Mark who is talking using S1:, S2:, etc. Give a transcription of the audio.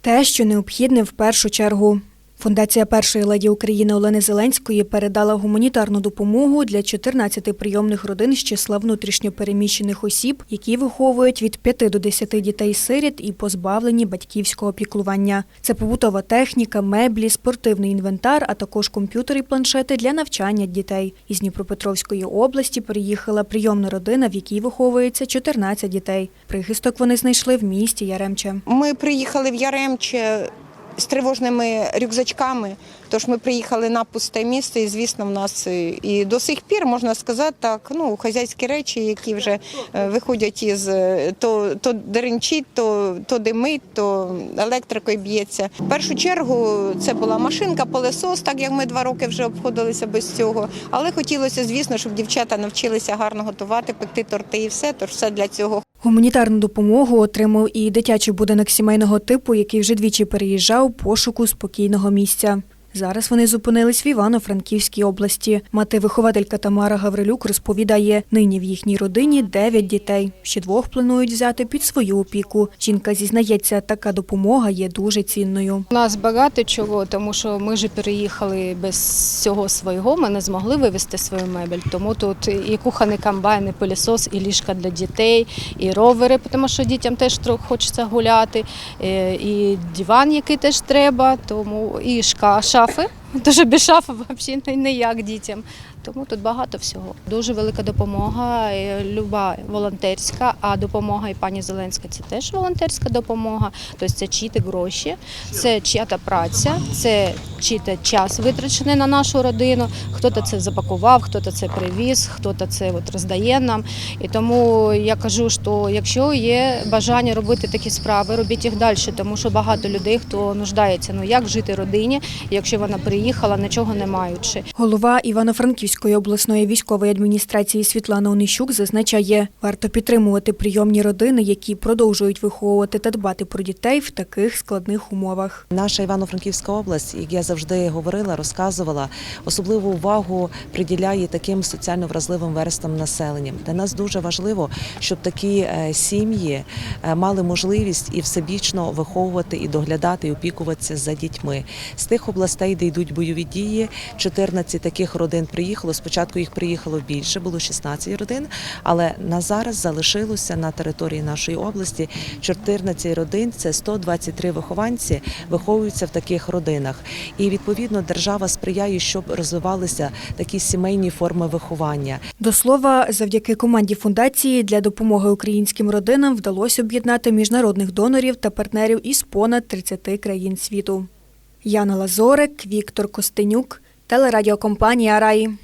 S1: Те, що необхідне в першу чергу. Фундація першої леді України Олени Зеленської передала гуманітарну допомогу для 14 прийомних родин з числа внутрішньопереміщених осіб, які виховують від 5 до 10 дітей-сиріт і позбавлені батьківського піклування. Це побутова техніка, меблі, спортивний інвентар, а також комп'ютери і планшети для навчання дітей. Із Дніпропетровської області приїхала прийомна родина, в якій виховується 14 дітей. Прихисток вони знайшли в місті Яремче.
S2: Ми приїхали в Яремче з тривожними рюкзачками. Тож ми приїхали на пусте місце, і звісно, в нас е, і до сих пір можна сказати так. Ну, хазяйські речі, які вже е, виходять із е, то, то деренчить, то, то димить, то електрикою б'ється. В першу чергу це була машинка, пилесос, так як ми два роки вже обходилися без цього. Але хотілося, звісно, щоб дівчата навчилися гарно готувати, пекти торти і все. Тож все для цього
S1: Гуманітарну допомогу отримав і дитячий будинок сімейного типу, який вже двічі переїжджав пошуку спокійного місця. Зараз вони зупинились в Івано-Франківській області. Мати-вихователька Тамара Гаврилюк розповідає, нині в їхній родині дев'ять дітей. Ще двох планують взяти під свою опіку. Жінка зізнається, така допомога є дуже цінною.
S3: У нас багато чого, тому що ми ж переїхали без всього свого. Ми не змогли вивезти свою мебель. Тому тут і кухонний комбайн, і пилісос, і ліжка для дітей, і ровери, тому що дітям теж трохи хочеться гуляти, е, і диван, який теж треба, тому і шка, шафи. Дуже без шафи взагалі ніяк дітям. Тому тут багато всього. Дуже велика допомога, е, люба волонтерська, а допомога і пані Зеленська це теж волонтерська допомога. Тобто це чиїти гроші, це чия-то праця, це чиїто час витрачений на нашу родину. Хто-то це запакував, хто-то це привіз, хто-то це от роздає нам. І тому я кажу, що якщо є бажання робити такі справи, робіть їх далі, тому що багато людей, хто нуждається, ну як жити родині, якщо вона приїхала, нічого не маючи.
S1: Голова Івано-Франківської обласної військової адміністрації Світлана Онищук зазначає, варто підтримувати прийомні родини, які продовжують виховувати та дбати про дітей в таких складних умовах.
S4: Наша Івано-Франківська область, як я завжди говорила, розказувала, особливу увагу приділяє таким соціально вразливим верствам населення. Для нас дуже важливо, щоб такі е, сім'ї е, мали можливість і всебічно виховувати і доглядати і опікуватися за дітьми. З тих областей, де йдуть бойові дії, 14 таких родин приїхало. Спочатку їх приїхало більше, було 16 родин, але на зараз залишилося на території нашої області 14 родин. Це 123 вихованці виховуються в таких родинах. І відповідно держава сприяє, щоб розвивалися такі сімейні форми виховання.
S1: До слова, завдяки команді фундації для допомоги українським родинам вдалося об'єднати міжнародних донорів та партнерів із понад 30 країн світу. Яна Лазорик, Віктор Костенюк, телерадіокомпанія Раї.